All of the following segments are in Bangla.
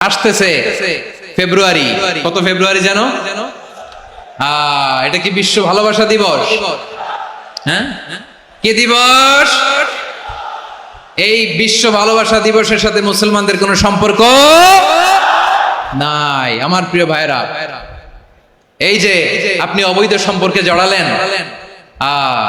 আসতেছে ফেব্রুয়ারি। কত ফেব্রুয়ারি জানো? এটা কি বিশ্ব ভালোবাসা দিবস? হ্যাঁ? কি দিবস? এই বিশ্ব ভালোবাসা দিবসের সাথে মুসলমানদের কোনো সম্পর্ক নাই আমার প্রিয় ভাইরা এই যে আপনি অবৈধ সম্পর্কে জড়ালেন। আহ,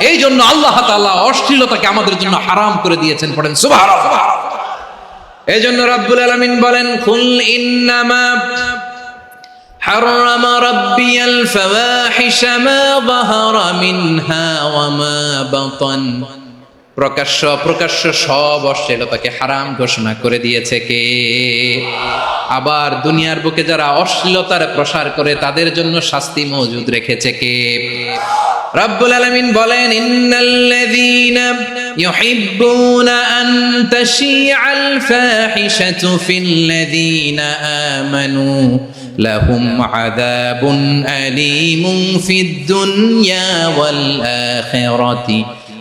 এই জন্য আল্লাহ তাআলা অশ্লীলতাকে আমাদের জন্য হারাম করে দিয়েছেন পড়েন সুবহানাল্লাহ এই জন্য রাব্বুল আলামিন বলেন কুল ইন্নামা حرم ربي الفواحش ما ظهر منها وما بطن প্রকাশ্য প্রকাশ্য সব অশ্লীলতাকে হারাম ঘোষণা করে দিয়েছে কে? আবার দুনিয়ার বুকে যারা অশ্লীলতার প্রসার করে, তাদের জন্য শাস্তি মজুদ রেখেছে কে? রব্বুল আলামিন বলেন, ইন্নাল্লাযীনা ইউহিব্বুনা আন তাশিআল ফাহিশাতু ফিল্লাযীনা আমানু লাহুম আযাবুন আলীমুন ফিদ দুনিয়া ওয়াল আখিরাতি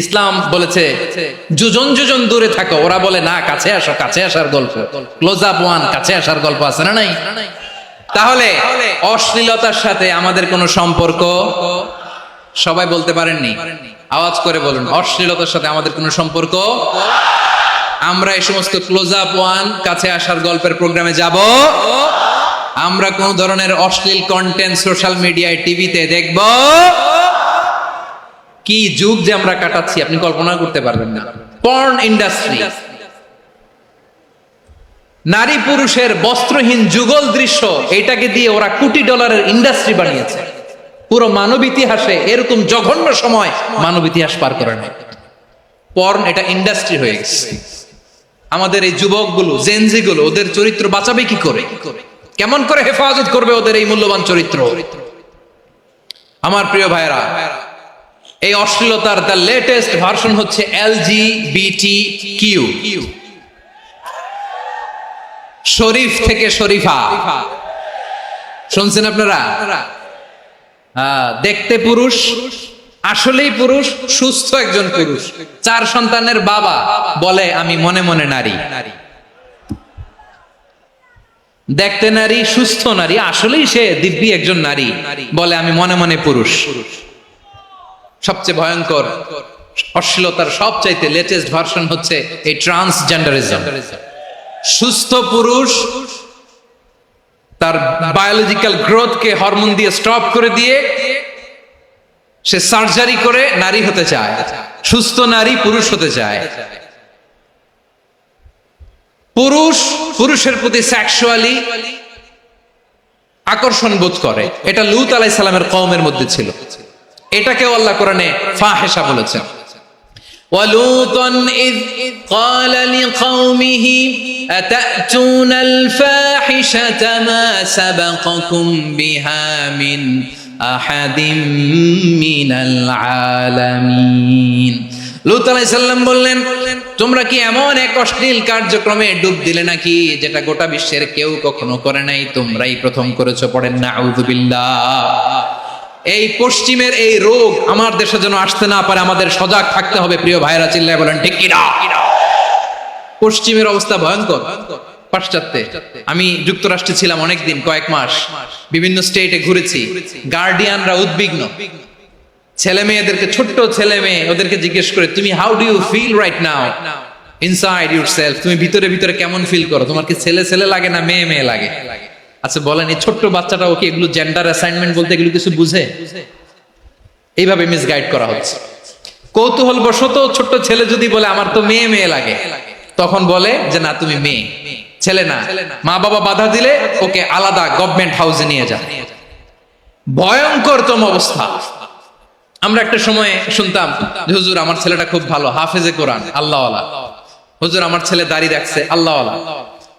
ইসলাম বলেছে, যোজন যোজন দূরে থাকো। ওরা বলে, না, কাছে আসো, কাছে আসার গল্প। ক্লোজ আপ ওয়ান কাছে আসার গল্প আছে না নাই? তাহলে অশ্লীলতার সাথে আমাদের কোনো সম্পর্ক সবাই বলতে পারেননি। আওয়াজ করে বলুন, অশ্লীলতার সাথে আমাদের কোনো সম্পর্ক? আমরা এই সমস্ত ক্লোজ আপ ওয়ান কাছে আসার গল্পের প্রোগ্রামে যাব। আমরা কোন ধরনের অশ্লীল কন্টেন্ট সোশ্যাল মিডিয়ায় টিভিতে দেখব। কি যুগ যে আমরা কাটাচ্ছি আপনি কল্পনা করতে পারবেন না। পর্ন ইন্ডাস্ট্রি নারী পুরুষের বস্ত্রহীন যুগল দৃশ্য, এটাকে দিয়ে ওরা কোটি ডলারের ইন্ডাস্ট্রি বানিয়েছে। পুরো মানব ইতিহাসে এরকম জঘন্য সময় মানব ইতিহাস পার করে নেয় পর্ন এটা ইন্ডাস্ট্রি হয়ে গেছে। আমাদের এই যুবকগুলো জেনজিগুলো ওদের চরিত্র বাঁচাবে কি করে? কেমন করে হেফাজত করবে ওদের এই মূল্যবান চরিত্র? আমার প্রিয় ভাইরা এই অশ্লীলতার দ্য লেটেস্ট ভার্সন হচ্ছে এল জি বিটি কিউ শরীফ থেকে শরীফা। শুনছেন আপনারা? হ্যাঁ, দেখতে পুরুষ আসলেই পুরুষ সুস্থ একজন পুরুষ। চার সন্তানের বাবা বলে আমি মনে মনে নারী। দেখতে নারী সুস্থ নারী আসলেই সে দিব্যি একজন নারী বলে আমি মনে মনে পুরুষ। সবচেয়ে ভয়ঙ্কর, অশ্লীলতার সবচাইতে লেটেস্ট ভার্সন হচ্ছে এই ট্রান্সজেন্ডারিজম সুস্থ পুরুষ তার বায়োলজিক্যাল গ্রোথকে হরমোন দিয়ে স্টপ করে দিয়ে সে সার্জারি করে নারী হতে চায়, সুস্থ নারী পুরুষ হতে চায়। পুরুষ পুরুষের প্রতি সেক্সুয়ালি আকর্ষণ বোধ করে। এটা লুত আলাই সালামের কওমের মধ্যে ছিল। এটাকেও আল্লাহ কোরআনে ফাহেসা বলেছেন ولوطا إذ قال لقومه أتأتون الفاحشة ما سبقكم بها من أحد من العالمين লুত আলাইসাল্লাম বললেন তোমরা কি এমন এক অশ্লীল কার্যক্রমে ডুব দিলে নাকি যেটা গোটা বিশ্বের কেউ কখনো করে নাই তোমরাই প্রথম করেছো পড়েন না আউযুবিল্লাহ এই পশ্চিমের এই রোগ আমার দেশে যেন আসতে না পারে, আমাদের সজাগ থাকতে হবে, প্রিয় ভাইরা চিল্লায় বলেন, ঠিক কিনা? পশ্চিমের অবস্থা ভয়ঙ্কর, পাশ্চাত্যে। আমি যুক্তরাষ্ট্রে ছিলাম অনেকদিন, কয়েক মাস। বিভিন্ন স্টেটে ঘুরেছি। গার্ডিয়ানরা উদ্বিগ্ন। ছেলে মেয়েদেরকে, ছোট্ট ছেলে মেয়ে, ওদেরকে জিজ্ঞেস করে, তুমি how do you feel right now inside yourself তুমি ভিতরে ভিতরে কেমন ফিল করো? তোমার কি ছেলে ছেলে লাগে না মেয়ে মেয়ে লাগে? আচ্ছা বলেন, এই ছোট্ট বাচ্চাটা ওকে এগুলো জেন্ডার অ্যাসাইনমেন্ট বলতে এগুলো কিছু বুঝে? এইভাবে মিসগাইড করা হচ্ছে। কৌতূহল বশত ছোট্ট ছেলে যদি বলে, আমার তো মেয়ে মেয়ে লাগে, তখন বলে যে, না, তুমি মেয়ে, ছেলে না। মা বাবা বাধা দিলে ওকে আলাদা গভর্নমেন্ট হাউসে নিয়ে যা ভয়ঙ্করতম অবস্থা। আমরা একটা সময় শুনতাম হুজুর, আমার ছেলেটা খুব ভালো, হাফেজে কোরআন আল্লাহ হুজুর, আমার ছেলে দাড়ি রাখছে আল্লাহ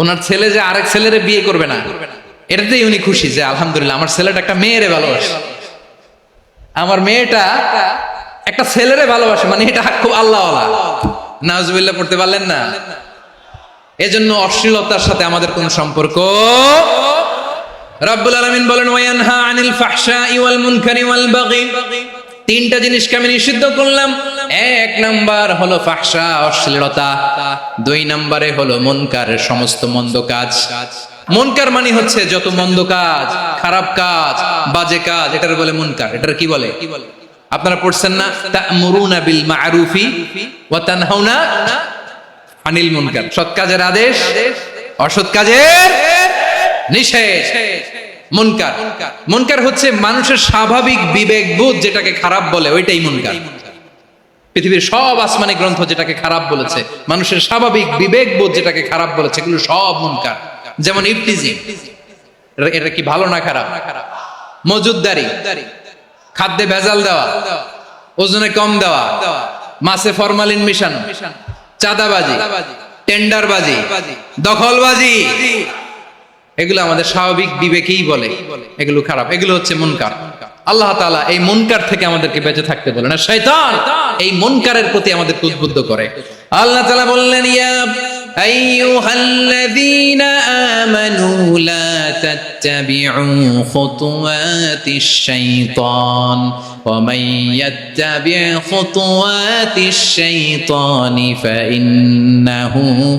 ওনার ছেলে যে আরেক ছেলেরে বিয়ে করবে না এটাতেই উনি খুশি যে আলহামদুলিল্লাহ, আমার ছেলেটা একটা মেয়েরে ভালোবাসে। আমার মেয়েটা একটা ছেলেরে ভালোবাসে মানে এটা খুব আল্লাহ নাজবিল্লা পড়তে পারলেন না? এজন্য অশ্লীলতার সাথে আমাদের কোন সম্পর্ক রাব্বুল আলামিন বলেন ওয়ায়ানহা আনিল ফাহশাই ওয়াল মুনকারি ওয়াল বাগি। তিনটা জিনিসকে আমি নিষিদ্ধ করলাম? এক নাম্বার হলো ফাহশা, অশ্লীলতা। দুই নাম্বারে হলো মনকারের সমস্ত মন্দ কাজ। মনকার মানে হচ্ছে যত মন্দ কাজ, খারাপ কাজ, বাজে কাজ এটার বলে মনকার। এটার কি বলে? আপনারা পড়ছেন না? তা'মুরুনা বিল মা'রুফি ওয়া তানহাউনা আনিল মুনকার। সৎ কাজের আদেশ, অসৎ কাজের নিষেধ। মুনকার। মুনকার হচ্ছে মানুষের স্বাভাবিক বিবেক বোধ যেটাকে খারাপ বলে ওইটাই মুনকার। পৃথিবীর সব আসমানি গ্রন্থ যেটাকে খারাপ বলেছে মানুষের স্বাভাবিক বিবেক বোধ যেটাকে খারাপ বলেছে এগুলো সব মুনকার। যেমন ইফতিজিম। এটা কি ভালো না খারাপ? মজুদদারি। খাদ্যে ভেজাল দেওয়া। ওজনে কম দেওয়া। মাছে ফরমালিন মিশানো। চাঁদাবাজি। টেন্ডারবাজি। দখলবাজি। এগুলো আমাদের স্বাভাবিক বিবেকেই বলে। এগুলো খারাপ। এগুলো হচ্ছে মুনকার। আল্লাহ তাআলা এই মুনকার থেকে আমাদেরকে বেঁচে থাকতে বলেন। আর শয়তান এই মুনকারের প্রতি আমাদেরকে উদ্বুদ্ধ করে। আল্লাহ তালা বললেন, ইয়া আইয়ুহাল্লাযীনা আমানু লা তাত্তাবি'উ খুতুওয়াতিশ শাইতান ওয়া মান ইয়াত্তাবি' খুতুওয়াতিশ শাইতানি ফাইন্নাহু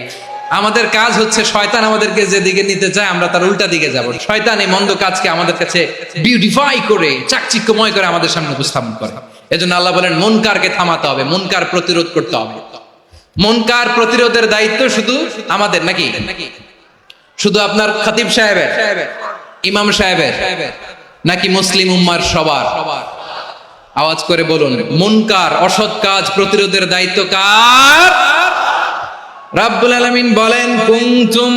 আমাদের কাজ হচ্ছে শয়তান আমাদেরকে যেদিকে নিতে চায়, আমরা তার উল্টা দিকে যাব। শয়তান এই মন্দ কাজকে আমাদের কাছে বিউটিফাই করে, চাকচিক্যময় করে আমাদের সামনে উপস্থাপন করে। এজন্য আল্লাহ বলেন, মনকারকে থামাতে হবে, মনকার প্রতিরোধ করতে হবে। মনকার প্রতিরোধের দায়িত্ব শুধু আমাদের নাকি? শুধু আপনার খতিব সাহেবের? ইমাম সাহেবের? নাকি মুসলিম উম্মার সবার? আওয়াজ করে বলুন, মনকার অসৎ কাজ প্রতিরোধের দায়িত্ব কার? রাব্বুল আলামিন বলেন, কুনতুম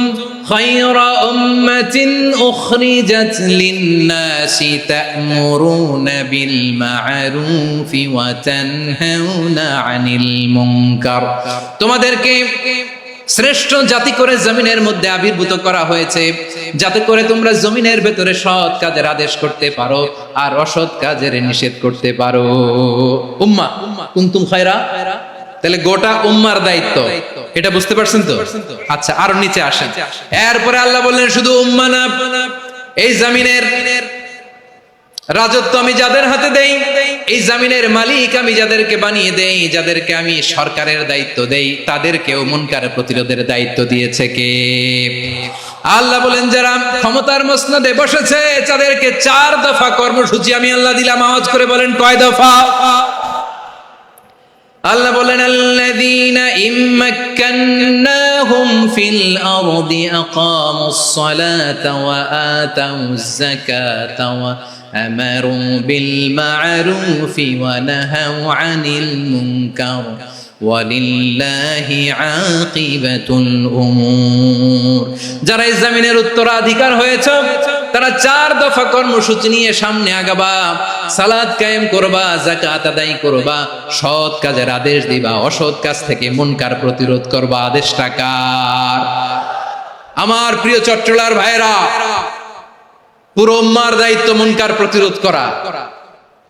খায়রা উম্মাতিন উখরিজাত লিন-নাসি তা'মুরুনা বিল মা'রুফি ওয়া তানহাউনা আনিল মুনকার। তোমাদেরকে শ্রেষ্ঠ জাতি করে জমিনের মধ্যে আবির্ভূত করা হয়েছে, যাতে করে তোমরা জমিনের ভেতরে সৎ কাজের আদেশ করতে পারো আর অসৎ কাজের নিষেধ করতে পারো। উম্মা উম্মা, কুনতুম খায়রা? তাহলে গোটা উম্মার দায়িত্ব। এটা বুঝতে পারছেন তো? আচ্ছা আরও নিচে আসেন। এরপরে আল্লাহ বললেন শুধু উম্মা না এই জামিনের রাজত্ব আমি যাদের হাতে দেই এই জামিনের মালিক আমি যাদেরকে বানিয়ে দেই যাদেরকে আমি সরকারের দায়িত্ব দেই তাদেরকেও মুনকার প্রতিরোধের দায়িত্ব দিয়েছে কে? আল্লাহ বলেন যারা ক্ষমতার মসনদে বসেছে তাদেরকে চার দফা কর্মসূচি আমি আল্লাহ দিলাম। আওয়াজ করে বলেন কয় দফা? আল্লাহ বলেন আল্লাযীনা ইম্মাক্কান্নাহুম ফিল আরদি আকামুস সালাতা ওয়া আতাউজ যাকাতা ওয়া আমারু বিল মা'রুফি যারা এই জমিনের উত্তরাধিকার হয়েছ, তারা চার দফা কর্মসূচি নিয়ে সামনে আগাবা। সালাদ কায়েম করবা জাকাত আদায় করবা, সৎ কাজের আদেশ দিবা, অসৎ কাজ থেকে মুনকার প্রতিরোধ করবা। আদেশটা কার? আমার প্রিয় চট্টলার ভাইরা পুরো দায়িত্ব মুনকার প্রতিরোধ করা।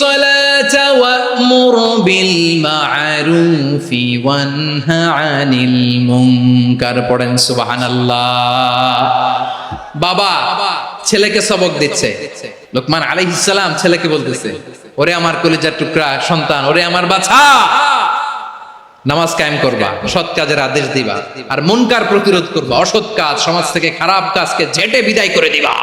সালাতা ওয়া'মুর বিল মা'রুফি ওয়ানহা আনিল মুনকার। পড়েন সুবহানাল্লাহ। বাবা, ছেলেকে সবক দিচ্ছে। লোকমান আলাইহিস সালাম ছেলেকে বলতেছে, ওরে আমার কলিজার টুকরা সন্তান, ওরে আমার বাছা, নামাজ কায়েম করবা, সৎ কাজের আদেশ দিবা, আর মুনকার প্রতিরোধ করবা, অসৎ কাজ, সমাজ থেকে খারাপ কাজকে ঝেটে বিদায় করে দিবা।